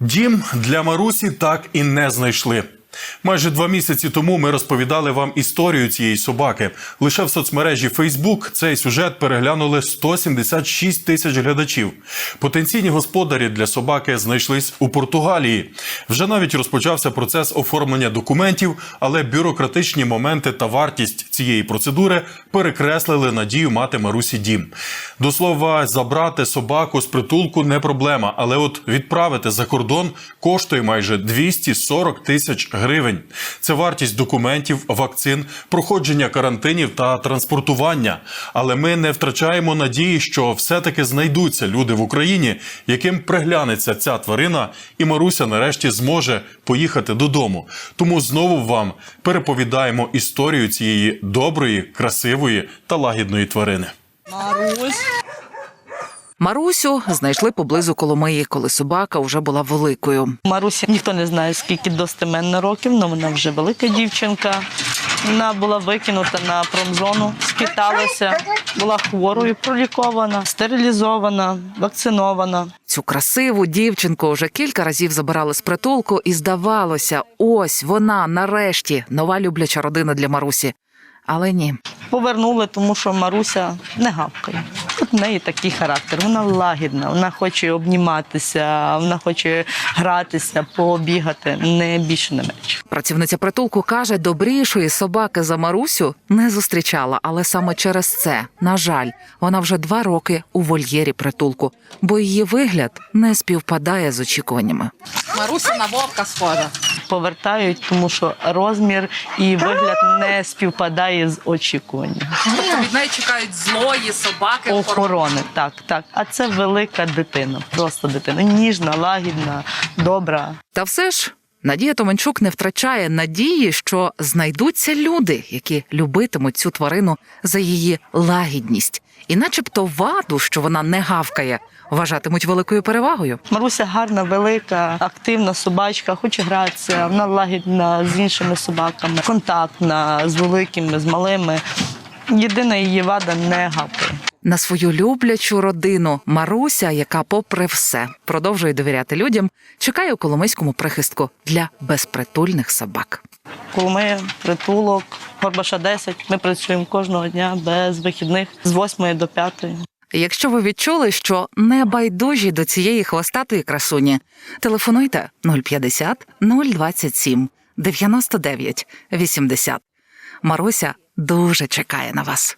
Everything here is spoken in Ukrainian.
Дім для Марусі так і не знайшли. Майже два місяці тому ми розповідали вам історію цієї собаки. Лише в соцмережі Facebook цей сюжет переглянули 176 тисяч глядачів. Потенційні господарі для собаки знайшлись у Португалії. Вже навіть розпочався процес оформлення документів, але бюрократичні моменти та вартість цієї процедури перекреслили надію мати Марусі дім. До слова, забрати собаку з притулку не проблема, але от відправити за кордон коштує майже 240 тисяч гривень. Це вартість документів, вакцин, проходження карантинів та транспортування. Але ми не втрачаємо надії, що все-таки знайдуться люди в Україні, яким приглянеться ця тварина, і Маруся нарешті зможе поїхати додому. Тому знову вам переповідаємо історію цієї доброї, красивої та лагідної тварини. Марусь. Марусю знайшли поблизу Коломиї, коли собака вже була великою. Марусі ніхто не знає, скільки достеменно років, але вона вже велика дівчинка. Вона була викинута на промзону, скиталася, була хворою, пролікована, стерилізована, вакцинована. Цю красиву дівчинку вже кілька разів забирали з притулку, і здавалося, ось вона нарешті нова любляча родина для Марусі. Але ні, Повернули, тому що Маруся не гавкає. От в неї такий характер. Вона лагідна, вона хоче обніматися, вона хоче гратися, побігати, не більше не менше. працівниця притулку каже, добрішої собаки за Марусю не зустрічала, але саме через це, на жаль, вона вже два роки у вольєрі притулку, бо її вигляд не співпадає з очікуваннями. Маруся на вовка схожа. Повертають, тому що розмір і вигляд не співпадає з очікуванням. Тобто від неї чекають злої собаки. Охорони, так, так. А це велика дитина, просто дитина. Ніжна, лагідна, добра. Та все ж Надія Томенчук не втрачає надії, що знайдуться люди, які любитимуть цю тварину за її лагідність, і, начебто, ваду, що вона не гавкає, вважатимуть великою перевагою. Маруся гарна, велика, активна собачка, хоче гратися, вона лагідна з іншими собаками, контактна з великими, з малими. Єдина її вада не гавкає. На свою люблячу родину Маруся, яка, попри все, продовжує довіряти людям, чекає у Коломийському прихистку для безпритульних собак. Коломия, притулок, Горбаша 10. Ми працюємо кожного дня без вихідних з 8 до 5. Якщо ви відчули, що не байдужі до цієї хвостатої красуні, телефонуйте 050 027 99 80. Маруся дуже чекає на вас.